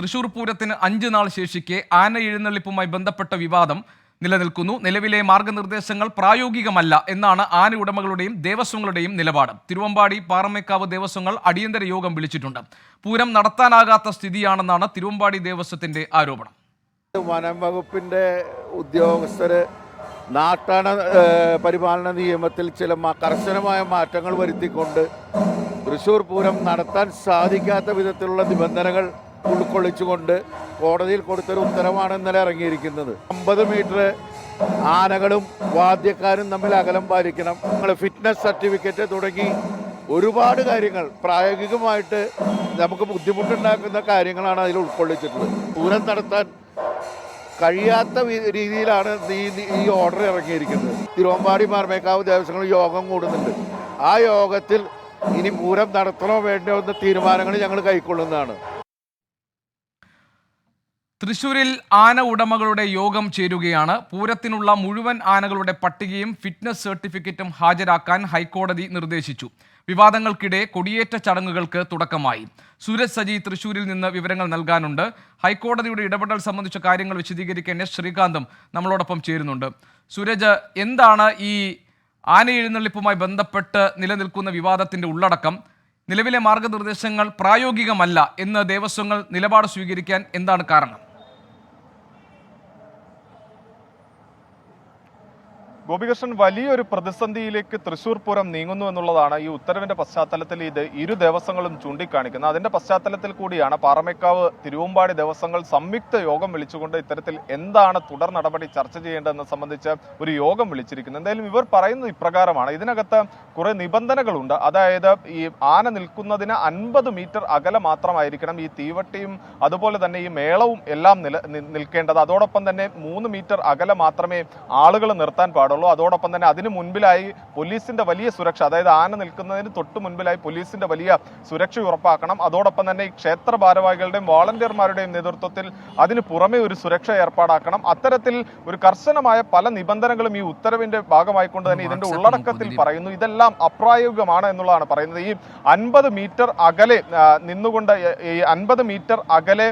തൃശൂർ പൂരത്തിന് അഞ്ച് നാൾ ശേഷിക്കെ ആന എഴുന്നള്ളിപ്പുമായി ബന്ധപ്പെട്ട വിവാദം നിലനിൽക്കുന്നു. നിലവിലെ മാർഗനിർദ്ദേശങ്ങൾ പ്രായോഗികമല്ല എന്നാണ് ആന ഉടമകളുടെയും ദേവസ്വങ്ങളുടെയും നിലപാട്. തിരുവമ്പാടി പാറമേക്കാവ് ദേവസ്വങ്ങൾ അടിയന്തര യോഗം വിളിച്ചിട്ടുണ്ട്. പൂരം നടത്താനാകാത്ത സ്ഥിതിയാണെന്നാണ് തിരുവമ്പാടി ദേവസ്വത്തിന്റെ ആരോപണം. വനം വകുപ്പിന്റെ ഉദ്യോഗസ്ഥര് നാട്ടാന പരിപാലന നിയമത്തിൽ ചില കർശനമായ മാറ്റങ്ങൾ വരുത്തിക്കൊണ്ട് തൃശൂർ പൂരം നടത്താൻ സാധിക്കാത്ത വിധത്തിലുള്ള നിബന്ധനകൾ ഉൾക്കൊള്ളിച്ചുകൊണ്ട് കോടതിയിൽ കൊടുത്തൊരു ഉത്തരവാണ് ഇന്നലെ ഇറങ്ങിയിരിക്കുന്നത്. അമ്പത് മീറ്റർ ആനകളും വാദ്യക്കാരും തമ്മിൽ അകലം പാലിക്കണം. നിങ്ങൾ ഫിറ്റ്നസ് സർട്ടിഫിക്കറ്റ് തുടങ്ങി ഒരുപാട് കാര്യങ്ങൾ പ്രായോഗികമായിട്ട് നമുക്ക് ബുദ്ധിമുട്ടുണ്ടാക്കുന്ന കാര്യങ്ങളാണ് അതിൽ ഉൾക്കൊള്ളിച്ചിട്ടുള്ളത്. പൂരം നടത്താൻ കഴിയാത്ത രീതിയിലാണ് ഈ ഈ ഓർഡർ ഇറങ്ങിയിരിക്കുന്നത്. തിരുവമ്പാടി മാർമേക്കാവ് ദേവസ്വങ്ങൾ യോഗം കൂടുന്നുണ്ട്. ആ യോഗത്തിൽ ഇനി പൂരം നടത്തണോ വേണ്ടോ എന്ന തീരുമാനങ്ങൾ ഞങ്ങൾ കൈക്കൊള്ളുന്നതാണ്. തൃശൂരിൽ ആന ഉടമകളുടെ യോഗം ചേരുകയാണ്. പൂരത്തിനുള്ള മുഴുവൻ ആനകളുടെ പട്ടികയും ഫിറ്റ്നസ് സർട്ടിഫിക്കറ്റും ഹാജരാക്കാൻ ഹൈക്കോടതി നിർദ്ദേശിച്ചു. വിവാദങ്ങൾക്കിടെ കൊടിയേറ്റ ചടങ്ങുകൾക്ക് തുടക്കമായി. സൂരജ് സജി തൃശൂരിൽ നിന്ന് വിവരങ്ങൾ നൽകാനുണ്ട്. ഹൈക്കോടതിയുടെ ഇടപെടൽ സംബന്ധിച്ച കാര്യങ്ങൾ വിശദീകരിക്കാൻ എസ് ശ്രീകാന്തും നമ്മളോടൊപ്പം ചേരുന്നുണ്ട്. സൂരജ് എന്താണ് ഈ ആന എഴുന്നള്ളിപ്പുമായി ബന്ധപ്പെട്ട് നിലനിൽക്കുന്ന വിവാദത്തിന്റെ ഉള്ളടക്കം? നിലവിലെ മാർഗനിർദ്ദേശങ്ങൾ പ്രായോഗികമല്ല എന്ന് ദേവസ്വങ്ങൾ നിലപാട് സ്വീകരിക്കാൻ എന്താണ് കാരണം? ഗോപികൃഷ്ണൻ വലിയൊരു പ്രതിസന്ധിയിലേക്ക് തൃശൂർ പൂരം നീങ്ങുന്നു എന്നുള്ളതാണ് ഈ ഉത്തരവിന്റെ പശ്ചാത്തലത്തിൽ ഇത് ഇരു ദേവസ്വങ്ങളും ചൂണ്ടിക്കാണിക്കുന്നത്. അതിന്റെ പശ്ചാത്തലത്തിൽ കൂടിയാണ് പാറമേക്കാവ് തിരുവമ്പാടി ദേവസ്വങ്ങൾ സംയുക്ത യോഗം വിളിച്ചുകൊണ്ട് ഇത്തരത്തിൽ എന്താണ് തുടർ നടപടി ചർച്ച ചെയ്യേണ്ടതെന്ന് സംബന്ധിച്ച് ഒരു യോഗം വിളിച്ചിരിക്കുന്നത്. എന്തായാലും ഇവർ പറയുന്നത് ഇപ്രകാരമാണ്. ഇതിനകത്ത് കുറെ നിബന്ധനകളുണ്ട്. അതായത് ഈ ആന നിൽക്കുന്നതിന് അൻപത് മീറ്റർ അകലെ മാത്രമായിരിക്കണം ഈ തീവട്ടിയും അതുപോലെ തന്നെ ഈ മേളവും എല്ലാം നിൽക്കേണ്ടത്. അതോടൊപ്പം തന്നെ മൂന്ന് മീറ്റർ അകലെ മാത്രമേ ആളുകൾ നിർത്താൻ പാടുള്ളൂ. അതോടൊപ്പം തന്നെ അതിന് മുൻപിലായി പോലീസിന്റെ വലിയ സുരക്ഷ അതായത് ആന നിൽക്കുന്നതിന് തൊട്ട് മുൻപിലായി പോലീസിന്റെ വലിയ സുരക്ഷ ഉറപ്പാക്കണം. അതോടൊപ്പം തന്നെ ഈ ക്ഷേത്ര ഭാരവാഹികളുടെയും വോളണ്ടിയർമാരുടെയും നേതൃത്വത്തിൽ അതിന് പുറമെ ഒരു സുരക്ഷ ഏർപ്പാടാക്കണം. അത്തരത്തിൽ ഒരു കർശനമായ പല നിബന്ധനകളും ഈ ഉത്തരവിന്റെ ഭാഗമായിക്കൊണ്ട് തന്നെ ഇതിന്റെ ഉള്ളടക്കത്തിൽ പറയുന്നു. ഇതെല്ലാം അപ്രായോഗികമാണ് എന്നുള്ളതാണ് പറയുന്നത്. ഈ അൻപത് മീറ്റർ അകലെ നിന്നുകൊണ്ട് ഈ അൻപത് മീറ്റർ അകലെ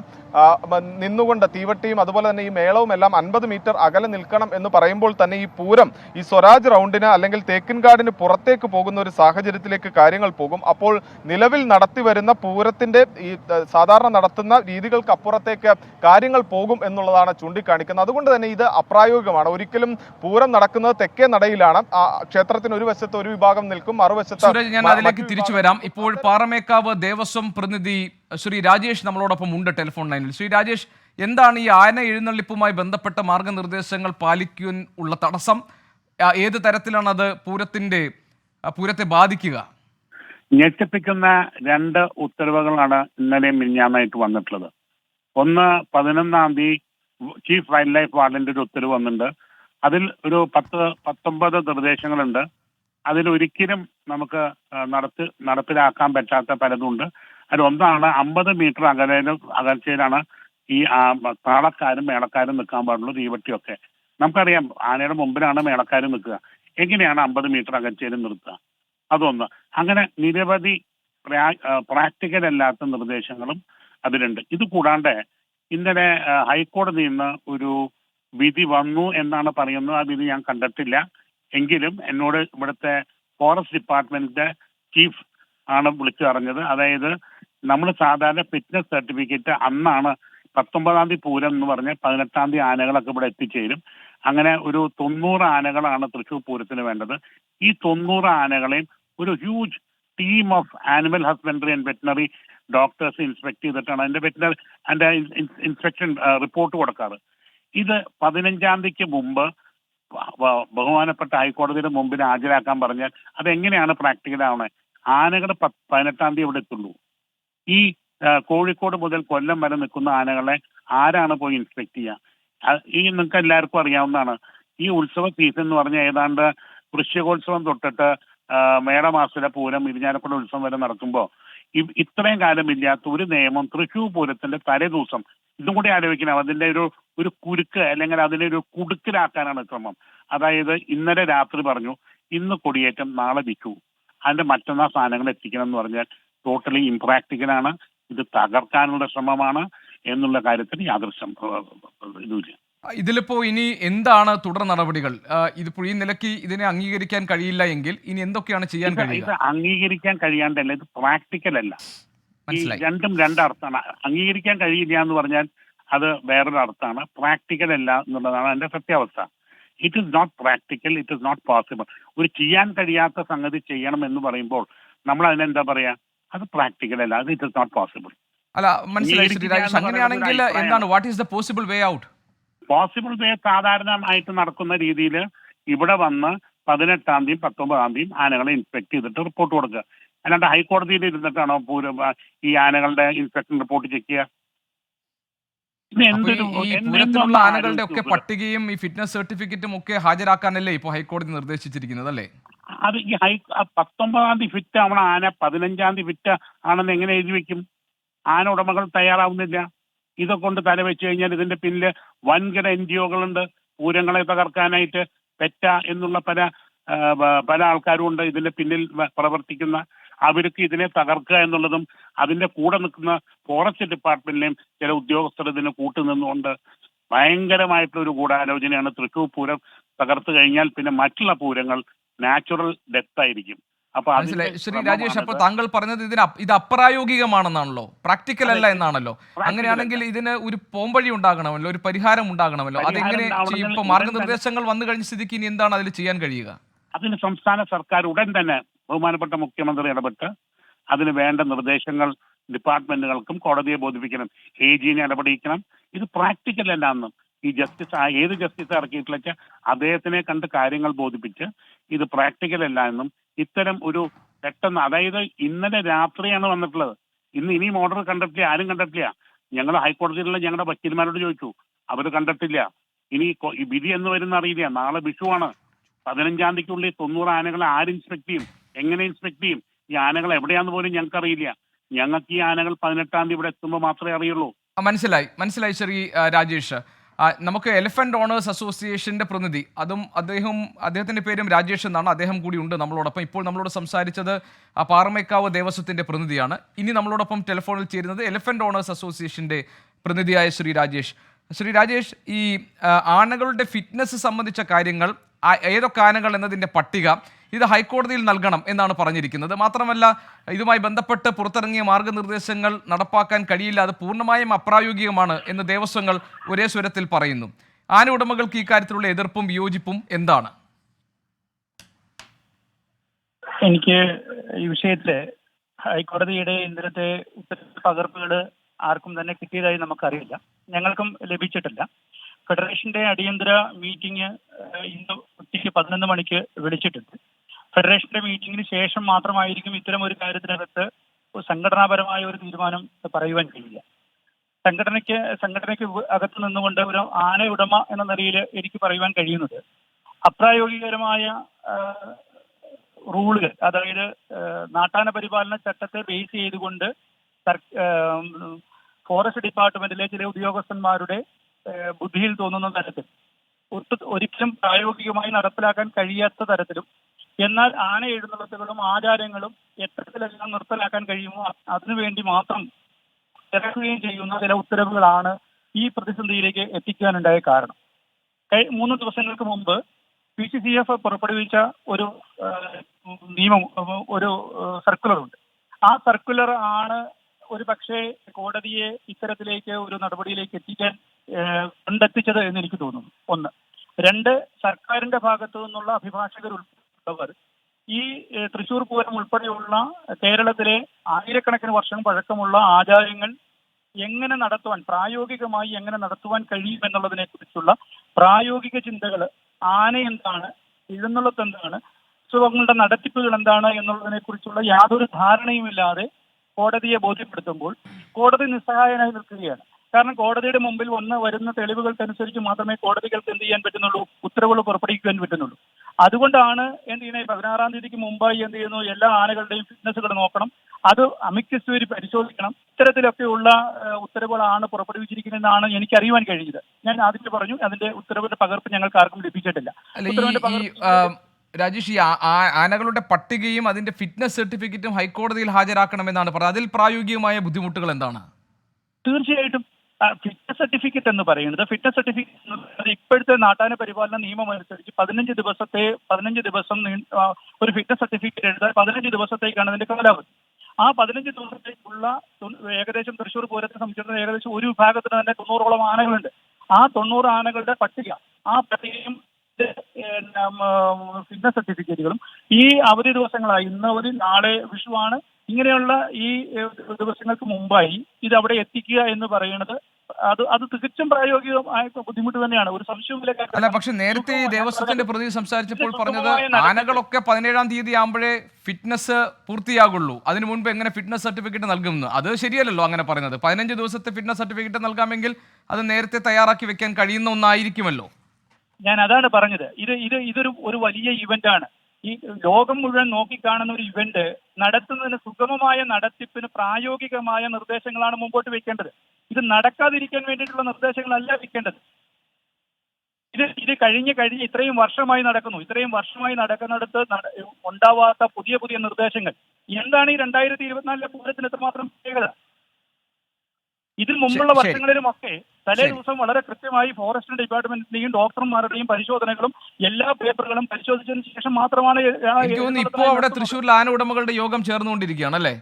നിന്നുകൊണ്ട് തീവട്ടിയും അതുപോലെ തന്നെ ഈ മേളവും എല്ലാം അൻപത് മീറ്റർ അകലെ നിൽക്കണം എന്ന് പറയുമ്പോൾ തന്നെ ഈ പൂരം ഈ സ്വരാജ് റൗണ്ടിന് അല്ലെങ്കിൽ തേക്കിൻകാടിന് പുറത്തേക്ക് പോകുന്ന ഒരു സാഹചര്യത്തിലേക്ക് കാര്യങ്ങൾ പോകും. അപ്പോൾ നിലവിൽ നടത്തി വരുന്ന പൂരത്തിന്റെ ഈ സാധാരണ നടത്തുന്ന രീതികൾക്ക് അപ്പുറത്തേക്ക് കാര്യങ്ങൾ പോകും എന്നുള്ളതാണ് ചൂണ്ടിക്കാണിക്കുന്നത്. അതുകൊണ്ട് തന്നെ ഇത് അപ്രായോഗികമാണ്. ഒരിക്കലും പൂരം നടക്കുന്നത് തെക്കേ നടയിലാണ്. ആ ക്ഷേത്രത്തിന് ഒരു വശത്ത് ഒരു വിഭാഗം നിൽക്കും മറുവശത്ത് ഞാൻ അതിലേക്ക് തിരിച്ചു വരാം. ഇപ്പോൾ പാറമേക്കാവ് ദേവസ്വം പ്രതിനിധി ശ്രീ രാജേഷ് നമ്മളോടൊപ്പം ഉണ്ട് ടെലിഫോൺ ലൈനിൽ. ശ്രീ രാജേഷ് എന്താണ് ഈ ആന എഴുന്നള്ളിപ്പുമായി ബന്ധപ്പെട്ട മാർഗനിർദ്ദേശങ്ങൾ പാലിക്കാൻ ഉള്ള തടസ്സം? ഏത് തരത്തിലാണ് അത് പൂരത്തിന്റെ പൂരത്തെ ബാധിക്കുക? ഞെട്ടിപ്പിക്കുന്ന രണ്ട് ഉത്തരവുകളാണ് ഇന്നലെ മിഞ്ഞാന്നായിട്ട് വന്നിട്ടുള്ളത്. ഒന്ന് പതിനൊന്നാം തീയതി ചീഫ് വൈൽഡ് ലൈഫ് വാർഡിന്റെ ഒരു ഉത്തരവ് വന്നിട്ടുണ്ട്. അതിൽ ഒരു പത്ത് പത്തൊമ്പത് നിർദ്ദേശങ്ങളുണ്ട്. അതിൽ ഒരിക്കലും നമുക്ക് നടത്തി നടപ്പിലാക്കാൻ പറ്റാത്ത പലതുണ്ട്. അതിൽ ഒന്നാണ് അമ്പത് മീറ്റർ അകലയിലും അകൽച്ചയിലാണ് ഈ താളക്കാരും മേളക്കാരും നിൽക്കാൻ പാടുള്ളൂ തീവട്ടിയൊക്കെ. നമുക്കറിയാം ആനയുടെ മുമ്പിലാണ് മേളക്കാരും നിൽക്കുക. എങ്ങനെയാണ് അമ്പത് മീറ്റർ അകൽച്ചയിൽ നിർത്തുക? അതൊന്ന്. അങ്ങനെ നിരവധി പ്രാക്ടിക്കൽ അല്ലാത്ത നിർദ്ദേശങ്ങളും അതിലുണ്ട്. ഇത് കൂടാണ്ട് ഇന്നലെ ഹൈക്കോടതി ഹൈക്കോടതിയിൽ നിന്ന് ഒരു വിധി വന്നു എന്നാണ് പറയുന്നത്. ആ വിധി ഞാൻ കണ്ടിട്ടില്ല. എങ്കിലും എന്നോട് ഇവിടുത്തെ ഫോറസ്റ്റ് ഡിപ്പാർട്ട്മെന്റിന്റെ ചീഫ് ആണ് വിളിച്ചു പറഞ്ഞത്. അതായത് നമ്മൾ സാധാരണ ഫിറ്റ്നസ് സർട്ടിഫിക്കറ്റ് അന്നാണ് പത്തൊമ്പതാം തീയതി പൂരം എന്ന് പറഞ്ഞ് പതിനെട്ടാം തീയതി ആനകളൊക്കെ ഇവിടെ എത്തിച്ചേരും. അങ്ങനെ ഒരു തൊണ്ണൂറ് ആനകളാണ് തൃശൂർ പൂരത്തിന് വേണ്ടത്. ഈ തൊണ്ണൂറ് ആനകളെയും ഒരു huge team of animal husbandry and veterinary doctors inspect ചെയ്തിട്ടാണ് അതിന്റെ വെറ്റിനറി അതിന്റെ ഇൻസ്പെക്ഷൻ റിപ്പോർട്ട് കൊടുക്കാറ്. ഇത് പതിനഞ്ചാം തീയതിക്ക് മുമ്പ് ബഹുമാനപ്പെട്ട ഹൈക്കോടതിയുടെ മുമ്പിൽ ഹാജരാക്കാൻ പറഞ്ഞാൽ അതെങ്ങനെയാണ് പ്രാക്ടിക്കൽ ആവണേ ആനകൾ പതിനെട്ടാം തീയതി ഇവിടെ എത്തുള്ളൂ. ഈ കോഴിക്കോട് മുതൽ കൊല്ലം വരെ നിൽക്കുന്ന ആനകളെ ആരാണ് പോയി ഇൻസ്പെക്ട് ചെയ്യുക ഈ നിങ്ങൾക്ക് എല്ലാവർക്കും അറിയാവുന്നതാണ്. ഈ ഉത്സവ സീസൺ എന്ന് പറഞ്ഞാൽ ഏതാണ്ട് വൃശ്ചികോത്സവം തൊട്ടിട്ട് മേടമാസത്തിലെ പൂരം ഇരിഞ്ഞാലക്കുട ഉത്സവം വരെ നടക്കുമ്പോൾ ഇത്രയും കാലം ഇല്ലാത്ത ഒരു നിയമം തൃശ്ശൂർ പൂരത്തിന്റെ തലേ ദിവസം ഇതും കൂടി ആലോചിക്കണം. അതിന്റെ ഒരു ഒരു കുരുക്ക് അല്ലെങ്കിൽ അതിനെ ഒരു കുടുക്കിലാക്കാനാണ് ശ്രമം. അതായത് ഇന്നലെ രാത്രി പറഞ്ഞു ഇന്ന് കൊടിയേറ്റം നാളെ വിറ്റു അതിന്റെ മറ്റന്നാ സാധനങ്ങൾ എത്തിക്കണം എന്ന് പറഞ്ഞാൽ ടോട്ടലി ഇംപ്രാക്ടിക്കലാണ് ഇത് തകർക്കാനുള്ള ശ്രമമാണ് എന്നുള്ള കാര്യത്തിൽ യാതൊരു സം- ഇതുമില്ല ഇതിലിപ്പോ ഇനി എന്താണ് തുടർ നടപടികൾ? ആ, ഇതിപ്പോ ഈ നിലയ്ക്ക് ഇതിനെ അംഗീകരിക്കാൻ കഴിയില്ല എങ്കിൽ ഇനി എന്തൊക്കെയാണ് ചെയ്യാൻ കഴിയുക? ഇത് അംഗീകരിക്കാൻ കഴിയാണ്ടല്ല ഇത് പ്രാക്ടിക്കൽ അല്ല. മനസ്സിലായി. രണ്ടും രണ്ടർത്ഥമാണ്. അംഗീകരിക്കാൻ കഴിയില്ല എന്ന് പറഞ്ഞാൽ അത് വേറൊരു അർത്ഥമാണ്. പ്രാക്ടിക്കൽ അല്ല എന്നുള്ളതാണ് അതിന്റെ സത്യാവസ്ഥ. It is not practical it is not possible ഒരു ചെയ്യാൻ കഴിയാത്ത സംഗതി ചെയ്യണം എന്ന് പറയുമ്പോൾ നമ്മൾ അതിനെന്താ പറയാ? അത് പ്രാക്ടിക്കൽ അല്ല. അത് ഇറ്റ് ഇസ് നോട്ട് പോസിബിൾ അല്ല മനസ്സിലായി ശ്രീ രാജേഷ് അങ്ങനെയാണെങ്കിൽ എന്താണ്? What is the possible way out possible way സാധാരണമായിട്ട് നടക്കുന്ന രീതിയിൽ ഇവിടെ വന്ന് പതിനെട്ടാം തീയതി പത്തൊമ്പതാം തീയതി ആനകളെ ഇൻസ്പെക്ട് ചെയ്തിട്ട് റിപ്പോർട്ട് കൊടുക്കുക. അല്ലാണ്ട് ഹൈക്കോടതിയിൽ ഇരുന്നിട്ടാണോ പൂരം ഈ ആനകളുടെ ഇൻസ്പെക്ഷൻ റിപ്പോർട്ട് ചെക്ക് ചെയ്യുക? ആനകളുടെ ഒക്കെ പട്ടികയും ഈ ഫിറ്റ്നസ് സർട്ടിഫിക്കറ്റും ഒക്കെ ഹാജരാക്കാനല്ലേ ഇപ്പൊ ഹൈക്കോടതി നിർദ്ദേശിച്ചിരിക്കുന്നത് അല്ലേ? അത് ഈ ഹൈ പത്തൊമ്പതാം തീയതി ഫിറ്റ് ആവണ ആന പതിനഞ്ചാം തീയതി ഫിറ്റ് ആണെന്ന് എങ്ങനെ എഴുതി വെക്കും? ആന ഉടമകൾ തയ്യാറാവുന്നില്ല. ഇതൊക്കെ കൊണ്ട് തലവെച്ച് കഴിഞ്ഞാൽ ഇതിന്റെ പിന്നിൽ വൻകിട എൻ ജി ഒകളുണ്ട്. പൂരങ്ങളെ തകർക്കാനായിട്ട് പെറ്റ എന്നുള്ള പല പല ആൾക്കാരും ഉണ്ട് ഇതിന്റെ പിന്നിൽ പ്രവർത്തിക്കുന്ന. അവർക്ക് ഇതിനെ തകർക്കുക എന്നുള്ളതും അതിന്റെ കൂടെ നിൽക്കുന്ന ഫോറസ്റ്റ് ഡിപ്പാർട്ട്മെന്റിലെയും ചില ഉദ്യോഗസ്ഥർ ഇതിന് കൂട്ടുനിന്നുകൊണ്ട് ഭയങ്കരമായിട്ടുള്ള ഒരു ഗൂഢാലോചനയാണ്. തൃക്കൂർ പൂരം തകർത്തു കഴിഞ്ഞാൽ പിന്നെ മറ്റുള്ള പൂരങ്ങൾ നാച്ചുറൽ ഡെത്ത് ആയിരിക്കും. അപ്പൊ ശ്രീ രാജേഷ് അപ്പൊ താങ്കൾ പറഞ്ഞത് ഇതിന് ഇത് അപ്രായോഗികമാണെന്നാണല്ലോ? പ്രാക്ടിക്കൽ അല്ല എന്നാണല്ലോ? അങ്ങനെയാണെങ്കിൽ ഇതിന് ഒരു പോംവഴി ഉണ്ടാകണമല്ലോ ഒരു പരിഹാരം ഉണ്ടാകണമല്ലോ അതെങ്ങനെ ഇപ്പൊ മാർഗനിർദ്ദേശങ്ങൾ വന്നു കഴിഞ്ഞ സ്ഥിതിക്ക് ഇനി എന്താണ് അതിൽ ചെയ്യാൻ കഴിയുക? അതിന് സംസ്ഥാന സർക്കാർ ഉടൻ തന്നെ ബഹുമാനപ്പെട്ട മുഖ്യമന്ത്രി ഇടപെട്ട് അതിന് വേണ്ട നിർദ്ദേശങ്ങൾ ഡിപ്പാർട്ട്മെന്റുകൾക്കും കോടതിയെ ബോധിപ്പിക്കണം. എ ജിനെ ഇടപെടിക്കണം ഇത് പ്രാക്ടിക്കൽ അല്ല എന്നും ഈ ജസ്റ്റിസ് ഏത് ജസ്റ്റിസ് ഇറക്കിയിട്ടുള്ള വെച്ചാൽ അദ്ദേഹത്തിനെ കണ്ട് കാര്യങ്ങൾ ബോധിപ്പിച്ച് ഇത് പ്രാക്ടിക്കൽ അല്ല എന്നും ഇത്തരം ഒരു പെട്ടെന്ന് അതായത് ഇന്നലെ രാത്രിയാണ് വന്നിട്ടുള്ളത്. ഇന്ന് ഇനിയും ഓർഡർ കണ്ടെത്തില്ല ആരും കണ്ടെത്തില്ല ഞങ്ങൾ ഹൈക്കോടതിയിലുള്ള ഞങ്ങളുടെ വക്കീൽമാരോട് ചോദിച്ചു. അവർ കണ്ടെത്തില്ല. ഇനി വിധി എന്ന് വരുന്ന അറിയില്ല. നാളെ വിഷുവാണ്. പതിനഞ്ചാം തീയതിക്കുള്ളിൽ തൊണ്ണൂറ് ആനകളെ ആര് ഇൻസ്പെക്ട് ചെയ്യും? എങ്ങനെ ഇൻസ്പെക്ട് ചെയ്യും? ഈ ആനകൾ എവിടെയാന്ന് പോലും ഞങ്ങൾക്ക് അറിയില്ല ഞങ്ങൾക്ക് ഈ ആനകൾ പതിനെട്ടാം തീയതി ഇവിടെ എത്തുമ്പോൾ മാത്രമേ അറിയുള്ളൂ. മനസ്സിലായി. മനസ്സിലായി ശ്രീ രാജേഷ്. നമുക്ക് എലിഫന്റ് ഓണേഴ്സ് അസോസിയേഷന്റെ പ്രതിനിധി അതും അദ്ദേഹം അദ്ദേഹത്തിന്റെ പേരും രാജേഷ് എന്നാണ് അദ്ദേഹം കൂടി ഉണ്ട് നമ്മളോടൊപ്പം. ഇപ്പോൾ നമ്മളോട് സംസാരിച്ചത് പാറമേക്കാവ് ദേവസ്വത്തിന്റെ പ്രതിനിധിയാണ്. ഇനി നമ്മളോടൊപ്പം ടെലിഫോണിൽ ചേരുന്നത് എലിഫന്റ് ഓണേഴ്സ് അസോസിയേഷന്റെ പ്രതിനിധിയായ ശ്രീ രാജേഷ്. ശ്രീ രാജേഷ് ഈ ആനകളുടെ ഫിറ്റ്നസ് സംബന്ധിച്ച കാര്യങ്ങൾ ഏതൊക്കെ ആനകൾ എന്നതിന്റെ പട്ടിക ഇത് ഹൈക്കോടതിയിൽ നൽകണം എന്നാണ് പറഞ്ഞിരിക്കുന്നത്. മാത്രമല്ല ഇതുമായി ബന്ധപ്പെട്ട് പുറത്തിറങ്ങിയ മാർഗനിർദ്ദേശങ്ങൾ നടപ്പാക്കാൻ കഴിയില്ല. അത് പൂർണമായും അപ്രായോഗികമാണ് എന്ന് ദേവസ്വങ്ങൾ ഒരേ സ്വരത്തിൽ പറയുന്നു. ആന ഉടമകൾക്ക് ഈ കാര്യത്തിലുള്ള എതിർപ്പും വിയോജിപ്പും എന്താണ്? എനിക്ക് ഈ വിഷയത്തിൽ ഹൈക്കോടതിയുടെ ഇന്നലത്തെ പകർപ്പുകൾ ആർക്കും തന്നെ കിട്ടിയതായി നമുക്കറിയില്ല. ഞങ്ങൾക്കും ലഭിച്ചിട്ടില്ല. ഫെഡറേഷന്റെ അടിയന്തര മീറ്റിംഗ് ഇന്ന് ഉച്ചയ്ക്ക് പതിനൊന്ന് മണിക്ക് വിളിച്ചിട്ടുണ്ട്. ഫെഡറേഷന്റെ മീറ്റിംഗിന് ശേഷം മാത്രമായിരിക്കും ഇത്തരം ഒരു കാര്യത്തിനകത്ത് സംഘടനാപരമായ ഒരു തീരുമാനം പറയുവാൻ കഴിയില്ല സംഘടനയ്ക്ക് സംഘടനയ്ക്ക് അകത്ത് നിന്നുകൊണ്ട് ഒരു ആന ഉടമ എന്ന നിലയിൽ എനിക്ക് പറയുവാൻ കഴിയുന്നത് അപ്രായോഗികരമായ റൂളുകൾ അതായത് നാട്ടാന പരിപാലന ചട്ടത്തെ ബേസ് ചെയ്തുകൊണ്ട് ഫോറസ്റ്റ് ഡിപ്പാർട്ട്മെന്റിലെ ചില ഉദ്യോഗസ്ഥന്മാരുടെ ബുദ്ധിയിൽ തോന്നുന്ന തരത്തിൽ ഒട്ടും ഒരിക്കലും പ്രായോഗികമായി നടപ്പിലാക്കാൻ കഴിയാത്ത തരത്തിലും എന്നാൽ ആന എഴുന്നള്ളത്തുകളും ആചാരങ്ങളും എത്തരത്തിലെല്ലാം നിർത്തലാക്കാൻ കഴിയുമോ അതിനുവേണ്ടി മാത്രം ഇറക്കുകയും ചെയ്യുന്ന ചില ഉത്തരവുകളാണ് ഈ പ്രതിസന്ധിയിലേക്ക് എത്തിക്കാനുണ്ടായ കാരണം. മൂന്ന് ദിവസങ്ങൾക്ക് മുമ്പ് പി സി സി എഫ് പുറപ്പെടുവിച്ച ഒരു നിയമം ഒരു സർക്കുലർ ഉണ്ട് ആ സർക്കുലർ ആണ് ഒരു പക്ഷേ കോടതിയെ ഇത്തരത്തിലേക്ക് ഒരു നടപടിയിലേക്ക് എത്തിക്കാൻ കണ്ടെത്തിച്ചത് എന്ന് എനിക്ക് തോന്നുന്നു. ഒന്ന്. രണ്ട് സർക്കാരിന്റെ ഭാഗത്തു നിന്നുള്ള അഭിഭാഷകർ ഉൾപ്പെടെയുള്ളവർ ഈ തൃശൂർ പൂരം ഉൾപ്പെടെയുള്ള കേരളത്തിലെ ആയിരക്കണക്കിന് വർഷം പഴക്കമുള്ള ആചാരങ്ങൾ എങ്ങനെ നടത്തുവാൻ പ്രായോഗികമായി എങ്ങനെ നടത്തുവാൻ കഴിയും എന്നുള്ളതിനെ കുറിച്ചുള്ള പ്രായോഗിക ചിന്തകൾ ആന എന്താണ് എഴുന്നള്ളത്ത് എന്താണ് ഉത്സവങ്ങളുടെ നടത്തിപ്പുകൾ എന്താണ് എന്നുള്ളതിനെ കുറിച്ചുള്ള യാതൊരു ധാരണയുമില്ലാതെ കോടതിയെ ബോധ്യപ്പെടുത്തുമ്പോൾ കോടതി നിസ്സഹായനായി നിൽക്കുകയാണ്. കാരണം കോടതിയുടെ മുമ്പിൽ വന്ന് വരുന്ന തെളിവുകൾക്കനുസരിച്ച് മാത്രമേ കോടതികൾക്ക് എന്ത് ചെയ്യാൻ പറ്റുന്നുള്ളൂ? ഉത്തരവുകൾ പുറപ്പെടുവിക്കാൻ പറ്റുന്നുള്ളൂ. അതുകൊണ്ടാണ് എന്ത് ചെയ്യുന്നത്? പതിനാറാം തീയതിക്ക് മുമ്പായി എന്ത് ചെയ്യുന്നു? എല്ലാ ആനകളുടെയും ഫിറ്റ്നസ്സുകൾ നോക്കണം. അത് അമിക്കസ് വരി പരിശോധിക്കണം. ഇത്തരത്തിലൊക്കെയുള്ള ഉത്തരവുകളാണ് പുറപ്പെടുവിച്ചിരിക്കുന്നതെന്നാണ് എനിക്ക് അറിയുവാൻ കഴിഞ്ഞത്. ഞാൻ ആദ്യത്തെ പറഞ്ഞു അതിന്റെ ഉത്തരവിന്റെ പകർപ്പ് ഞങ്ങൾക്ക് ആർക്കും ലഭിച്ചിട്ടില്ല. ഉത്തരവിന്റെ പകർപ്പ് രാജേഷ് ഈ ആനകളുടെ പട്ടികയും അതിന്റെ ഫിറ്റ്നസ് സർട്ടിഫിക്കറ്റും ഹൈക്കോടതിയിൽ ഹാജരാക്കണമെന്നാണ് പറഞ്ഞത്. അതിൽ പ്രായോഗികമായ ബുദ്ധിമുട്ടുകൾ എന്താണ്? തീർച്ചയായിട്ടും ഫിറ്റ്നസ് സർട്ടിഫിക്കറ്റ് എന്ന് പറയുന്നത് ഫിറ്റ്നസ് സർട്ടിഫിക്കറ്റ് ഇപ്പോഴത്തെ നാട്ടാന പരിപാലന നിയമം അനുസരിച്ച് പതിനഞ്ച് ദിവസത്തെ പതിനഞ്ച് ദിവസം ഒരു ഫിറ്റ്നസ് സർട്ടിഫിക്കറ്റ് എഴുതാൻ പതിനഞ്ച് ദിവസത്തേക്കാണ് അതിന്റെ കാലാവധി. ആ പതിനഞ്ച് ദിവസത്തേക്കുള്ള ഏകദേശം തൃശ്ശൂർ പൂരത്തെ സംബന്ധിച്ചിടത്തോളം ഏകദേശം ഒരു വിഭാഗത്തിന് തന്നെ തൊണ്ണൂറോളം ആനകളുണ്ട്. ആ തൊണ്ണൂറ് ആനകളുടെ പട്ടിക ആ പട്ടികയും ഫിറ്റ്നസ് സർട്ടിഫിക്കറ്റുകളും ഈ അവധി ദിവസങ്ങളായി ഇന്ന് ഒരു നാളെ വിഷുവാണ്. ഇങ്ങനെയുള്ള ഈ ദിവസങ്ങൾക്ക് മുമ്പായി ഇത് അവിടെ എത്തിക്കുക എന്ന് പറയുന്നത് അത് അത് തികച്ചും പ്രായോഗികമായ ബുദ്ധിമുട്ട് തന്നെയാണ്. ഒരു സംശയവുമില്ല അല്ല. പക്ഷെ നേരത്തെ ഈ ദേവസ്വത്തിന്റെ പ്രതി സംസാരിച്ചപ്പോൾ പറഞ്ഞത് ആനകളൊക്കെ പതിനേഴാം തീയതി ആകുമ്പോഴേ ഫിറ്റ്നസ് പൂർത്തിയാകുള്ളൂ. അതിനു മുൻപ് എങ്ങനെ ഫിറ്റ്നസ് സർട്ടിഫിക്കറ്റ് നൽകുമെന്ന്. അത് ശരിയല്ലല്ലോ അങ്ങനെ പറയുന്നത്. പതിനഞ്ച് ദിവസത്തെ ഫിറ്റ്നസ് സർട്ടിഫിക്കറ്റ് നൽകാമെങ്കിൽ അത് നേരത്തെ തയ്യാറാക്കി വെക്കാൻ കഴിയുന്ന ഒന്നായിരിക്കുമല്ലോ. ഞാൻ അതാണ് പറഞ്ഞത്. ഇത് ഇത് ഇതൊരു ഒരു വലിയ ഇവന്റ് ആണ്. ഈ ലോകം മുഴുവൻ നോക്കിക്കാണുന്ന ഒരു ഇവന്റ് നടത്തുന്നതിന് സുഗമമായ നടത്തിപ്പിന് പ്രായോഗികമായ നിർദ്ദേശങ്ങളാണ് മുമ്പോട്ട് വെക്കേണ്ടത്. ഇത് നടക്കാതിരിക്കാൻ വേണ്ടിയിട്ടുള്ള നിർദ്ദേശങ്ങളല്ല വെക്കേണ്ടത്. ഇത് ഇത് കഴിഞ്ഞ് കഴിഞ്ഞ് ഇത്രയും വർഷമായി നടക്കുന്നു. ഇത്രയും വർഷമായി നടക്കുന്നിടത്ത് നട- ഉണ്ടാവാത്ത പുതിയ പുതിയ നിർദ്ദേശങ്ങൾ. എന്താണ് ഈ രണ്ടായിരത്തി ഇരുപത്തിനാലിലെ പൂരത്തിന് എത്രമാത്രം പ്രത്യേകത? ഇതിന് മുമ്പുള്ള വർഷങ്ങളിലും വർഷങ്ങളിലുമൊക്കെ തലേ. ദിവസം വളരെ കൃത്യമായി ഫോറസ്റ്റ് ഡിപ്പാർട്ട്മെന്റിന്റെയും ഡോക്ടർമാരുടെയും പരിശോധനകളും എല്ലാ പേപ്പറുകളും പരിശോധിച്ചതിന് ശേഷം മാത്രമാണ് ഇപ്പോൾ അവിടെ തൃശ്ശൂരിൽ ആന ഉടമകളുടെ യോഗം ചേർന്നുകൊണ്ടിരിക്കുകയാണ് അല്ലേ?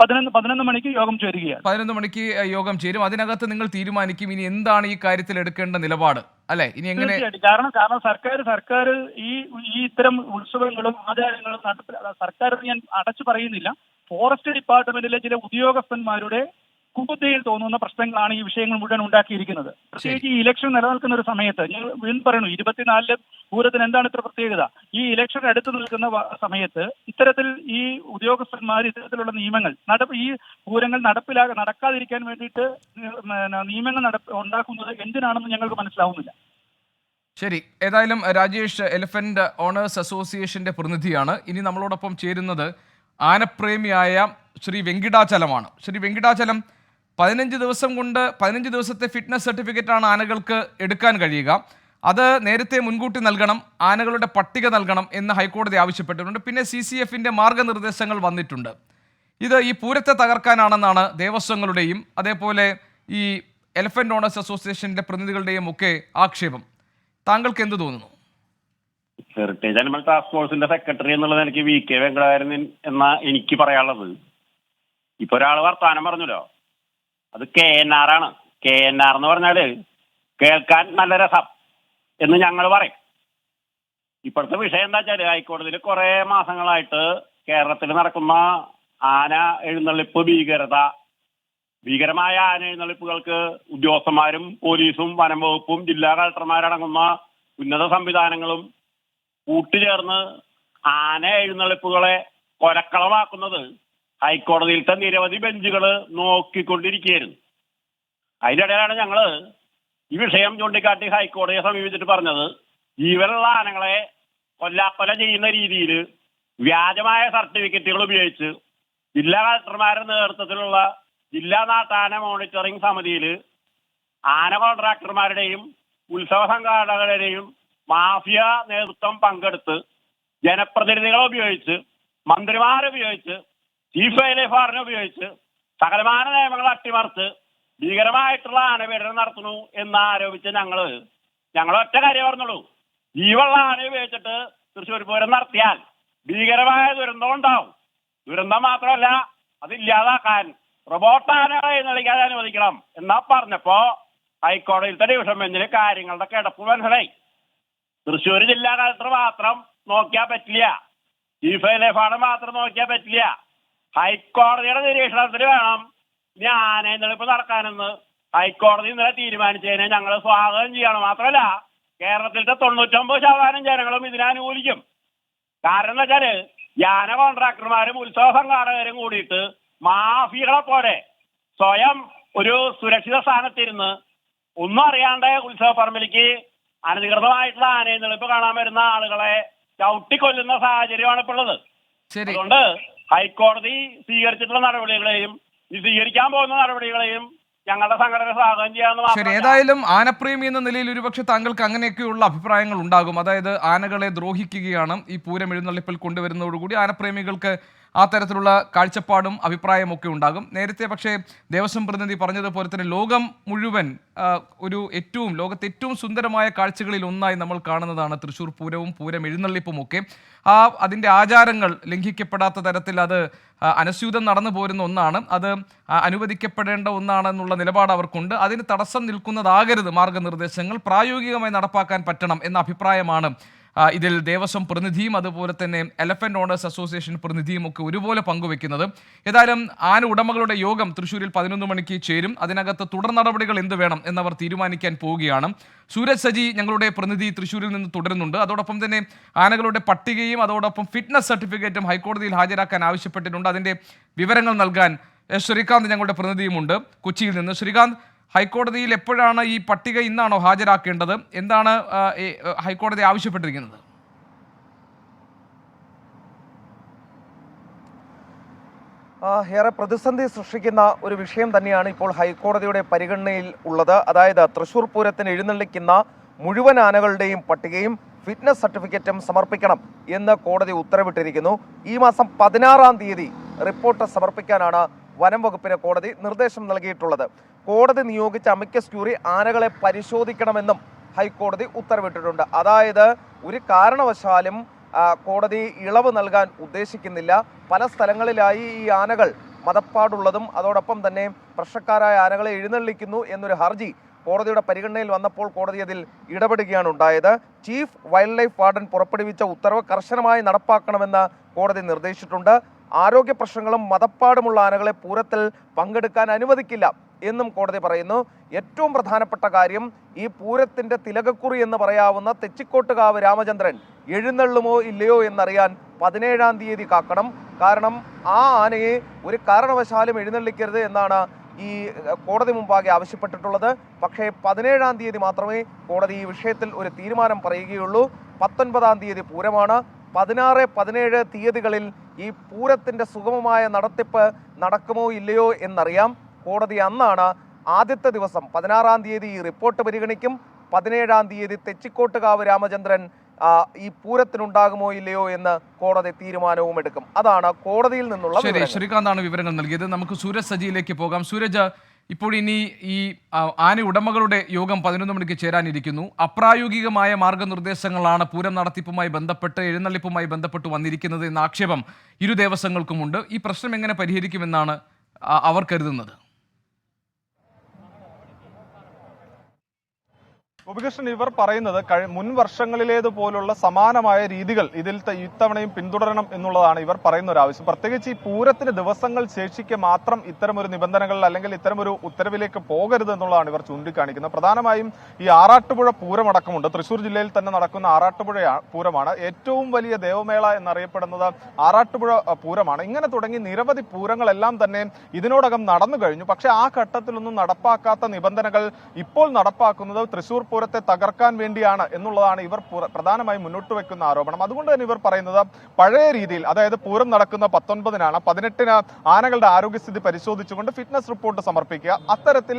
പതിനൊന്ന് പതിനൊന്ന് മണിക്ക് യോഗം ചേരുകയാണ്. പതിനൊന്ന് മണിക്ക് യോഗം ചേരും. അതിനകത്ത് നിങ്ങൾ തീരുമാനിക്കും ഇനി എന്താണ് ഈ കാര്യത്തിൽ എടുക്കേണ്ട നിലപാട് അല്ലെ? ഇനി എങ്ങനെ കാരണം കാരണം സർക്കാർ സർക്കാർ ഈ ഈ ഇത്തരം ഉത്സവങ്ങളും ആചാരങ്ങളും സർക്കാർ ഞാൻ അടച്ചു പറയുന്നില്ല. ഫോറസ്റ്റ് ഡിപ്പാർട്ട്മെന്റിലെ ചില ഉദ്യോഗസ്ഥന്മാരുടെ കുബുദ്ധിയിൽ തോന്നുന്ന പ്രശ്നങ്ങളാണ് ഈ വിഷയങ്ങൾ മുഴുവൻ ഉണ്ടാക്കിയിരിക്കുന്നത്. പ്രത്യേകിച്ച് ഈ ഇലക്ഷൻ നിലനിൽക്കുന്ന ഒരു സമയത്ത് ഞാൻ വീണ്ടും പറയുന്നു ഇരുപത്തിനാലിൽ പൂരത്തിന് എന്താണ് ഇത്ര പ്രത്യേകത? ഈ ഇലക്ഷൻ അടുത്ത് നിൽക്കുന്ന സമയത്ത് ഇത്തരത്തിൽ ഈ ഉദ്യോഗസ്ഥന്മാർ ഇത്തരത്തിലുള്ള നിയമങ്ങൾ നടപ്പ് ഈ പൂരങ്ങൾ നടപ്പിലാ നടക്കാതിരിക്കാൻ വേണ്ടിയിട്ട് നിയമങ്ങൾ നടപ്പ് ഉണ്ടാക്കുന്നത് എന്തിനാണെന്ന് ഞങ്ങൾക്ക് മനസ്സിലാവുന്നില്ല. ശരി. ഏതായാലും രാജേഷ് എലിഫന്റ് ഓണേഴ്സ് അസോസിയേഷന്റെ പ്രതിനിധിയാണ്. ഇനി നമ്മളോടൊപ്പം ചേരുന്നത് ആനപ്രേമിയായ ശ്രീ വെങ്കിടാചലമാണ്. ശ്രീ വെങ്കിടാചലം പതിനഞ്ച് ദിവസം കൊണ്ട് പതിനഞ്ച് ദിവസത്തെ ഫിറ്റ്നസ് സർട്ടിഫിക്കറ്റാണ് ആനകൾക്ക് എടുക്കാൻ കഴിയുക. അത് നേരത്തെ മുൻകൂട്ടി നൽകണം ആനകളുടെ പട്ടിക നൽകണം എന്ന് ഹൈക്കോടതി ആവശ്യപ്പെട്ടിട്ടുണ്ട്. പിന്നെ സി സി എഫിന്റെ മാർഗനിർദ്ദേശങ്ങൾ വന്നിട്ടുണ്ട്. ഇത് ഈ പൂരത്തെ തകർക്കാനാണെന്നാണ് ദേവസ്വങ്ങളുടെയും അതേപോലെ ഈ എലഫന്റ് ഓണേഴ്സ് അസോസിയേഷന്റെ പ്രതിനിധികളുടെയും ഒക്കെ ആക്ഷേപം. താങ്കൾക്ക് എന്ത് തോന്നുന്നു? ഹെറിറ്റേജ് അനിമൽ ടാസ്ക് ഫോഴ്സിന്റെ സെക്രട്ടറി എന്നുള്ള നിലയ്ക്ക് വി കെ വെങ്കടാരൻ എന്നാ എനിക്ക് പറയാനുള്ളത്. ഇപ്പൊ ഒരാൾ വർത്താനം പറഞ്ഞല്ലോ. അത് കെ എൻ ആർ ആണ്. കെ എൻ ആർ എന്ന് പറഞ്ഞാൽ കേൾക്കാൻ നല്ല രസം എന്ന് ഞങ്ങൾ പറയും. ഇപ്പോഴത്തെ വിഷയം എന്താ വെച്ചാൽ ഹൈക്കോടതിയിൽ കുറെ മാസങ്ങളായിട്ട് കേരളത്തിൽ നടക്കുന്ന ആന എഴുന്നള്ളിപ്പ് ഭീകരത ഭീകരമായ ആന എഴുന്നള്ളിപ്പുകൾക്ക് ഉദ്യോഗസ്ഥന്മാരും പോലീസും വനം വകുപ്പും ജില്ലാ കളക്ടർമാരടങ്ങുന്ന ഉന്നത സംവിധാനങ്ങളും കൂട്ടുചേർന്ന് ആന എഴുന്നള്ളിപ്പുകളെ കൊലക്കളമാക്കുന്നത് ഹൈക്കോടതിയിലത്തെ നിരവധി ബെഞ്ചുകൾ നോക്കിക്കൊണ്ടിരിക്കുകയായിരുന്നു. അതിനിടയിലാണ് ഞങ്ങൾ ഈ വിഷയം ചൂണ്ടിക്കാട്ടി ഹൈക്കോടതിയെ സമീപിച്ചിട്ട് പറഞ്ഞത് ജീവനുള്ള ആനകളെ കൊല്ലാക്കൊല ചെയ്യുന്ന രീതിയിൽ വ്യാജമായ സർട്ടിഫിക്കറ്റുകൾ ഉപയോഗിച്ച് ജില്ലാ കളക്ടർമാരുടെ നേതൃത്വത്തിലുള്ള ജില്ലാ നാട്ടാന മോണിറ്ററിംഗ് സമിതിയിൽ ആന കോൺട്രാക്ടർമാരുടെയും ഉത്സവ സംഘാടകരുടെയും മാഫിയ നേതൃത്വം പങ്കെടുത്ത് ജനപ്രതിനിധികളെ ഉപയോഗിച്ച് മന്ത്രിമാരെ ഉപയോഗിച്ച് ചീഫ് വൈലൈഫാറിനെ ഉപയോഗിച്ച് സകലമാന നിയമങ്ങൾ അട്ടിമറിച്ച് ഭീകരമായിട്ടുള്ള ആനപീഡനം നടത്തുന്നു എന്ന് ആരോപിച്ച് ഞങ്ങൾ ഞങ്ങൾ ഒറ്റ കാര്യം പറഞ്ഞുള്ളൂ. ജീവുള്ള ആന ഉപയോഗിച്ചിട്ട് തൃശ്ശൂർ പൂരം നടത്തിയാൽ ഭീകരമായ ദുരന്തം ഉണ്ടാവും. ദുരന്തം മാത്രമല്ല അതില്ലാതാക്കാൻ റോബോട്ട് ആനകളെ എഴുന്നള്ളിക്കാൻ അനുവദിക്കണം എന്നാ പറഞ്ഞപ്പോ ഹൈക്കോടതിയിലത്തെ ഡിവിഷൻ ബെഞ്ചിന് കാര്യങ്ങളുടെ കിടപ്പ് മനസ്സിലായി. തൃശ്ശൂർ ജില്ലാ കളക്ടർ മാത്രം നോക്കിയാൽ പറ്റില്ല. ചീഫ് ലൈഫാണ് മാത്രം നോക്കിയാൽ പറ്റില്ല. ഹൈക്കോടതിയുടെ നിരീക്ഷണത്തിൽ വേണം. ഇനി ആന എന്നെടുപ്പ് നടക്കാനെന്ന്. ഹൈക്കോടതി ഇന്നലെ തീരുമാനിച്ചതിനെ ഞങ്ങൾ സ്വാഗതം ചെയ്യണം. മാത്രമല്ല കേരളത്തിലത്തെ തൊണ്ണൂറ്റൊമ്പത് ശതമാനം ജനങ്ങളും ഇതിനനുകൂലിക്കും കാരണം എന്ന് വെച്ചാൽ യാന കോൺട്രാക്ടർമാരും ഉത്സവ സംഘാടകരും കൂടിയിട്ട് മാഫികളെ പോലെ സ്വയം ഒരു സുരക്ഷിത സ്ഥാനത്തിരുന്ന് ഒന്നും അറിയാണ്ട് ഉത്സവ പറമ്പിലേക്ക് അനധികൃതമായിട്ടുള്ള ആനയെന്നുള്ളിപ്പ് കാണാൻ വരുന്ന ആളുകളെ ചവിട്ടിക്കൊല്ലുന്ന സാഹചര്യമാണ് ഇപ്പോൾ ഉള്ളത്. ശരി. അതുകൊണ്ട് ഹൈക്കോടതി സ്വീകരിച്ചിട്ടുള്ള നടപടികളെയും സ്വീകരിക്കാൻ പോകുന്ന നടപടികളെയും ഞങ്ങളുടെ സംഘടന സ്വാഗതം ചെയ്യാമെന്ന് ശരി ഏതായാലും ആനപ്രേമി എന്ന നിലയിൽ ഒരുപക്ഷെ താങ്കൾക്ക് അങ്ങനെയൊക്കെയുള്ള അഭിപ്രായങ്ങൾ ഉണ്ടാകും. അതായത് ആനകളെ ദ്രോഹിക്കുകയാണ് ഈ പൂരം എഴുന്നള്ളിപ്പിൽ കൊണ്ടുവരുന്നതോടുകൂടി ആനപ്രേമികൾക്ക് ആ തരത്തിലുള്ള കാഴ്ചപ്പാടും അഭിപ്രായമൊക്കെ ഉണ്ടാകും. നേരത്തെ പക്ഷേ ദേവസ്വം പ്രതിനിധി പറഞ്ഞതുപോലെ തന്നെ ലോകം മുഴുവൻ ഒരു ഏറ്റവും ലോകത്തെ ഏറ്റവും സുന്ദരമായ കാഴ്ചകളിൽ ഒന്നായി നമ്മൾ കാണുന്നതാണ് തൃശ്ശൂർ പൂരവും പൂരം എഴുന്നള്ളിപ്പും ഒക്കെ. ആ അതിന്റെ ആചാരങ്ങൾ ലംഘിക്കപ്പെടാത്ത തരത്തിൽ അത് അനസ്യൂതം നടന്നു പോരുന്ന ഒന്നാണ്. അത് അനുവദിക്കപ്പെടേണ്ട ഒന്നാണെന്നുള്ള നിലപാട് അവർക്കുണ്ട്. അതിന് തടസ്സം നിൽക്കുന്നതാകരുത് മാർഗനിർദ്ദേശങ്ങൾ പ്രായോഗികമായി നടപ്പാക്കാൻ പറ്റണം എന്ന അഭിപ്രായമാണ് ഇതിൽ ദേവസ്വം പ്രതിനിധിയും അതുപോലെ തന്നെ എലഫന്റ് ഓണേഴ്സ് അസോസിയേഷൻ പ്രതിനിധിയും ഒക്കെ ഒരുപോലെ പങ്കുവെക്കുന്നത്. ഏതായാലും ആന ഉടമകളുടെ യോഗം തൃശ്ശൂരിൽ പതിനൊന്ന് മണിക്ക് ചേരും. അതിനകത്ത് തുടർ നടപടികൾ എന്ത് വേണം എന്നവർ തീരുമാനിക്കാൻ പോവുകയാണ്. സൂരജ് സജി ഞങ്ങളുടെ പ്രതിനിധി തൃശ്ശൂരിൽ നിന്ന് തുടരുന്നുണ്ട്. അതോടൊപ്പം തന്നെ ആനകളുടെ പട്ടികയും അതോടൊപ്പം ഫിറ്റ്നസ് സർട്ടിഫിക്കറ്റും ഹൈക്കോടതിയിൽ ഹാജരാക്കാൻ ആവശ്യപ്പെട്ടിട്ടുണ്ട്. അതിന്റെ വിവരങ്ങൾ നൽകാൻ ശ്രീകാന്ത് ഞങ്ങളുടെ പ്രതിനിധിയുമുണ്ട്. കൊച്ചിയിൽ നിന്ന് ശ്രീകാന്ത് ഹൈക്കോടതിയിൽ എപ്പോഴാണ് ഈ പട്ടിക ഇന്നാണോ ഹാജരാക്കേണ്ടത്? എന്താണ് ഹൈക്കോടതി ആവശ്യപ്പെട്ടിരിക്കുന്നത്? ഏറെ പ്രതിസന്ധി സൃഷ്ടിക്കുന്ന ഒരു വിഷയം തന്നെയാണ് ഇപ്പോൾ ഹൈക്കോടതിയുടെ പരിഗണനയിൽ ഉള്ളത്. അതായത് തൃശൂർ പൂരത്തിന് എഴുന്നള്ളിക്കുന്ന മുഴുവൻ ആനകളുടെയും പട്ടികയും ഫിറ്റ്നസ് സർട്ടിഫിക്കറ്റും സമർപ്പിക്കണം എന്ന് കോടതി ഉത്തരവിട്ടിരിക്കുന്നു. ഈ മാസം പതിനാറാം തീയതി റിപ്പോർട്ട് സമർപ്പിക്കാനാണ് വനം വകുപ്പിന് കോടതി നിർദ്ദേശം നൽകിയിട്ടുള്ളത്. കോടതി നിയോഗിച്ച അമിക്കസ് ക്യൂറി ആനകളെ പരിശോധിക്കണമെന്നും ഹൈക്കോടതി ഉത്തരവിട്ടിട്ടുണ്ട്. അതായത് ഒരു കാരണവശാലും കോടതി ഇളവ് നൽകാൻ ഉദ്ദേശിക്കുന്നില്ല. പല സ്ഥലങ്ങളിലായി ഈ ആനകൾ മതപ്പാടുള്ളതും അതോടൊപ്പം തന്നെ പ്രശ്നക്കാരായ ആനകളെ എഴുന്നള്ളിക്കുന്നു എന്നൊരു ഹർജി കോടതിയുടെ പരിഗണനയിൽ വന്നപ്പോൾ കോടതി അതിൽ ഇടപെടുകയാണ് ഉണ്ടായത്. ചീഫ് വൈൽഡ് ലൈഫ് വാർഡൻ പുറപ്പെടുവിച്ച ഉത്തരവ് കർശനമായി നടപ്പാക്കണമെന്ന് കോടതി നിർദ്ദേശിച്ചിട്ടുണ്ട്. ആരോഗ്യ പ്രശ്നങ്ങളും മതപ്പാടുമുള്ള ആനകളെ പൂരത്തിൽ പങ്കെടുക്കാൻ അനുവദിക്കില്ല. എന്നും കോടതി പറയുന്നു. ഏറ്റവും പ്രധാനപ്പെട്ട കാര്യം ഈ പൂരത്തിന്റെ തിലകക്കുറി എന്ന് പറയാവുന്ന തെച്ചിക്കോട്ടുകാവ് രാമചന്ദ്രൻ എഴുന്നള്ളുമോ ഇല്ലയോ എന്നറിയാൻ പതിനേഴാം തീയതി കാക്കണം. കാരണം ആ ആനയെ ഒരു കാരണവശാലും എഴുന്നള്ളിക്കരുത് എന്നാണ് ഈ കോടതി മുമ്പാകെ ആവശ്യപ്പെട്ടിട്ടുള്ളത്. പക്ഷേ പതിനേഴാം തീയതി മാത്രമേ കോടതി ഈ വിഷയത്തിൽ ഒരു തീരുമാനം പറയുകയുള്ളൂ. പത്തൊൻപതാം തീയതി പൂരമാണ്. പതിനാറ് പതിനേഴ് തീയതികളിൽ ഈ പൂരത്തിന്റെ സുഗമമായ നടത്തിപ്പ് നടക്കുമോ ഇല്ലയോ എന്നറിയാം. കോടതി അന്നാണ് ആദ്യത്തെ ദിവസം പതിനാറാം തീയതി ഈ റിപ്പോർട്ട് പരിഗണിക്കും. പതിനേഴാം തീയതി തെച്ചിക്കോട്ടുകാവ് രാമചന്ദ്രൻ ഈ പൂരത്തിനുണ്ടാകുമോ ഇല്ലയോ എന്ന് കോടതി തീരുമാനവും എടുക്കും. അതാണ് കോടതിയിൽ നിന്നുള്ള ശരി. ശ്രീകാന്താണ് വിവരങ്ങൾ നൽകിയത്. നമുക്ക് സൂരജ് സജിയിലേക്ക് പോകാം. സൂരജ് ഇപ്പോൾ ഇനി ഈ ആന ഉടമകളുടെ യോഗം പതിനൊന്ന് മണിക്ക് ചേരാനിരിക്കുന്നു. അപ്രായോഗികമായ മാർഗനിർദ്ദേശങ്ങളാണ് പൂരം നടത്തിപ്പുമായി ബന്ധപ്പെട്ട് എഴുന്നള്ളിപ്പുമായി ബന്ധപ്പെട്ട് വന്നിരിക്കുന്നത് എന്ന ആക്ഷേപം ഇരു ദേവസ്വങ്ങൾക്കുമുണ്ട്. ഈ പ്രശ്നം എങ്ങനെ പരിഹരിക്കുമെന്നാണ് അവർ കരുതുന്നത്? ഗോപികൃഷ്ണൻ ഇവർ പറയുന്നത് മുൻ വർഷങ്ങളിലേതുപോലുള്ള സമാനമായ രീതികൾ ഇതിൽ ഇത്തവണയും പിന്തുടരണം എന്നുള്ളതാണ് ഇവർ പറയുന്ന ഒരു ആവശ്യം. പ്രത്യേകിച്ച് ഈ പൂരത്തിന് ദിവസങ്ങൾ ശേഷിക്കെ മാത്രം ഇത്തരമൊരു നിബന്ധനകളിൽ അല്ലെങ്കിൽ ഇത്തരമൊരു ഉത്തരവിലേക്ക് പോകരുത് എന്നുള്ളതാണ് ഇവർ ചൂണ്ടിക്കാണിക്കുന്നത്. പ്രധാനമായും ഈ ആറാട്ടുപുഴ പൂരമടക്കമുണ്ട്. തൃശൂർ ജില്ലയിൽ തന്നെ നടക്കുന്ന ആറാട്ടുപുഴ പൂരമാണ്. ഏറ്റവും വലിയ ദേവമേള എന്നറിയപ്പെടുന്നത് ആറാട്ടുപുഴ പൂരമാണ്. ഇങ്ങനെ തുടങ്ങി നിരവധി പൂരങ്ങളെല്ലാം തന്നെ ഇതിനോടകം നടന്നു കഴിഞ്ഞു. പക്ഷേ ആ ഘട്ടത്തിലൊന്നും നടപ്പാക്കാത്ത നിബന്ധനകൾ ഇപ്പോൾ നടപ്പാക്കുന്നത് തൃശൂർ പൂരത്തെ തകർക്കാൻ വേണ്ടിയാണ് എന്നുള്ളതാണ് ഇവർ പ്രധാനമായും മുന്നോട്ട് വെക്കുന്ന ആരോപണം. അതുകൊണ്ട് തന്നെ ഇവർ പറയുന്നത് പഴയ രീതിയിൽ അതായത് പൂരം നടക്കുന്ന പത്തൊൻപതിനാണ് പതിനെട്ടിന് ആനകളുടെ ആരോഗ്യസ്ഥിതി പരിശോധിച്ചുകൊണ്ട് ഫിറ്റ്നസ് റിപ്പോർട്ട് സമർപ്പിക്കുക. അത്തരത്തിൽ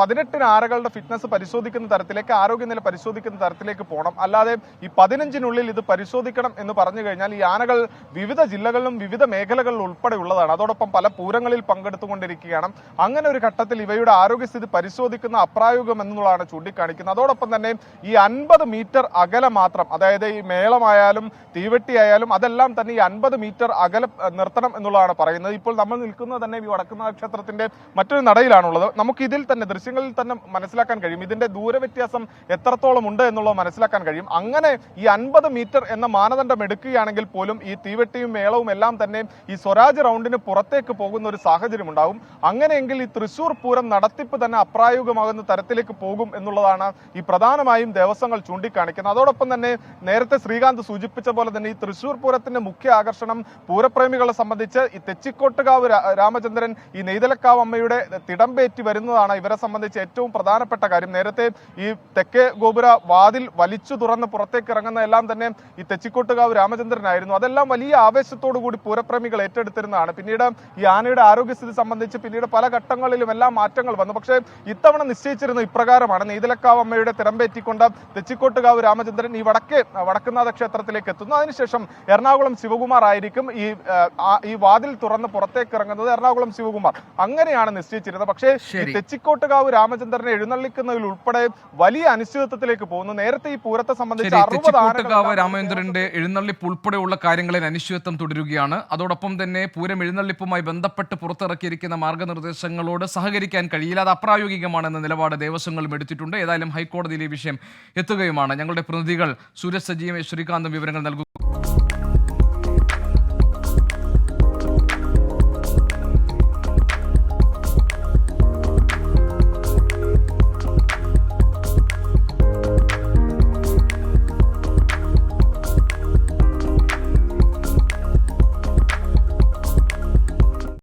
പതിനെട്ടിന് ആനകളുടെ ഫിറ്റ്നസ് പരിശോധിക്കുന്ന തരത്തിലേക്ക് ആരോഗ്യനില പരിശോധിക്കുന്ന തരത്തിലേക്ക് പോകണം. അല്ലാതെ ഈ പതിനഞ്ചിനുള്ളിൽ ഇത് പരിശോധിക്കണം എന്ന് പറഞ്ഞു കഴിഞ്ഞാൽ ഈ ആനകൾ വിവിധ ജില്ലകളിലും വിവിധ മേഖലകളിലും ഉൾപ്പെടെ ഉള്ളതാണ്. അതോടൊപ്പം പല പൂരങ്ങളിൽ പങ്കെടുത്തുകൊണ്ടിരിക്കുകയാണ്. അങ്ങനെ ഒരു ഘട്ടത്തിൽ ഇവയുടെ ആരോഗ്യസ്ഥിതി പരിശോധിക്കുന്ന അപ്രായോഗികം എന്നുള്ളതാണ് ചൂണ്ടിക്കാണിക്കുന്നത്. അതോടൊപ്പം തന്നെ ഈ അൻപത് മീറ്റർ അകലെ മാത്രം അതായത് ഈ മേളമായാലും തീവെട്ടിയായാലും അതെല്ലാം തന്നെ ഈ അൻപത് മീറ്റർ അകലെ നിർത്തണം എന്നുള്ളതാണ് പറയുന്നത്. ഇപ്പോൾ നമ്മൾ നിൽക്കുന്നത് തന്നെ ഈ വടക്കുന്നാഥ ക്ഷേത്രത്തിന്റെ മറ്റൊരു നടയിലാണുള്ളത്. നമുക്ക് ഇതിൽ തന്നെ ദൃശ്യങ്ങളിൽ തന്നെ മനസ്സിലാക്കാൻ കഴിയും. ഇതിന്റെ ദൂരവ്യത്യാസം എത്രത്തോളം ഉണ്ട് എന്നുള്ളത് മനസ്സിലാക്കാൻ കഴിയും. അങ്ങനെ ഈ അൻപത് മീറ്റർ എന്ന മാനദണ്ഡം എടുക്കുകയാണെങ്കിൽ പോലും ഈ തീവെട്ടിയും മേളവും എല്ലാം തന്നെ ഈ സ്വരാജ് റൗണ്ടിന് പുറത്തേക്ക് പോകുന്ന ഒരു സാഹചര്യം ഉണ്ടാവും അങ്ങനെയെങ്കിൽ ഈ തൃശൂർ പൂരം നടത്തിപ്പ് തന്നെ അപ്രായോഗികമാകുന്ന തരത്തിലേക്ക് പോകും എന്നുള്ളതാണ് ഈ പ്രധാനമായും ദേവസ്വങ്ങൾ ചൂണ്ടിക്കാണിക്കുന്നത്. അതോടൊപ്പം തന്നെ നേരത്തെ ശ്രീകാന്ത് സൂചിപ്പിച്ച പോലെ തന്നെ ഈ തൃശൂർ പൂരത്തിന്റെ മുഖ്യ ആകർഷണം പൂരപ്രേമികളെ സംബന്ധിച്ച് ഈ തെച്ചിക്കോട്ടുകാവ് രാമചന്ദ്രൻ ഈ നെയ്തലക്കാവ് അമ്മയുടെ തിടമ്പേറ്റി വരുന്നതാണ് ഇവരെ സംബന്ധിച്ച് ഏറ്റവും പ്രധാനപ്പെട്ട കാര്യം. നേരത്തെ ഈ തെക്കേ ഗോപുര വാതിൽ വലിച്ചു തുറന്ന് പുറത്തേക്ക് ഇറങ്ങുന്ന എല്ലാം തന്നെ ഈ തെച്ചിക്കോട്ടുകാവ് രാമചന്ദ്രനായിരുന്നു. അതെല്ലാം വലിയ ആവേശത്തോടു കൂടി പൂരപ്രേമികൾ ഏറ്റെടുത്തിരുന്നതാണ്. പിന്നീട് ഈ ആനയുടെ ആരോഗ്യസ്ഥിതി സംബന്ധിച്ച് പിന്നീട് പല ഘട്ടങ്ങളിലും എല്ലാം മാറ്റങ്ങൾ വന്നു. പക്ഷേ ഇത്തവണ നിശ്ചയിച്ചിരുന്ന ഇപ്രകാരമാണ് നെയ്തലക്കാവ് അമ്മയുടെ തിരമ്പേറ്റിക്കൊണ്ട് തെച്ചിക്കോട്ടുകാവ് രാമചന്ദ്രൻ ഈ വടക്കേ വടക്കുന്നാഥ ക്ഷേത്രത്തിലേക്ക് എത്തുന്നു. അതിനുശേഷം എറണാകുളം ശിവകുമാർ ആയിരിക്കും ഈ ഈ വാതിൽ തുറന്ന് പുറത്തേക്ക് ഇറങ്ങുന്നത് എറണാകുളം ശിവകുമാർ. അങ്ങനെയാണ് നിശ്ചയിച്ചിരുന്നത്. പക്ഷേ. തെച്ചിക്കോട്ടുകാവ് രാമചന്ദ്രനെ എഴുന്നള്ളിക്കുന്നതിൽ ഉൾപ്പെടെ വലിയ അനിശ്ചിതത്വത്തിലേക്ക് പോകുന്നു. നേരത്തെ ഈ പൂരത്തെ സംബന്ധിച്ച് അറുപതാണ് തെച്ചിക്കോട്ടുകാവ് രാമചന്ദ്രന്റെ എഴുന്നള്ളിപ്പ് ഉൾപ്പെടെയുള്ള കാര്യങ്ങളിൽ അനിശ്ചിതത്വം തുടരുകയാണ്. അതോടൊപ്പം തന്നെ പൂരം എഴുന്നള്ളിപ്പുമായി ബന്ധപ്പെട്ട് പുറത്തിറക്കിയിരിക്കുന്ന മാർഗനിർദ്ദേശങ്ങളോട് സഹകരിക്കാൻ കഴിയില്ല. അത് അപ്രായോഗികമാണെന്ന നിലപാട് ദേവസ്വങ്ങളും എടുത്തിട്ടുണ്ട്. ഏതായാലും ഹൈക്കോടതിയിൽ ഈ വിഷയം എത്തുകയുമാണ്. ഞങ്ങളുടെ പ്രതിനിധികൾ സൂരജ് സജീവം ശ്രീകാന്തും വിവരങ്ങൾ നൽകും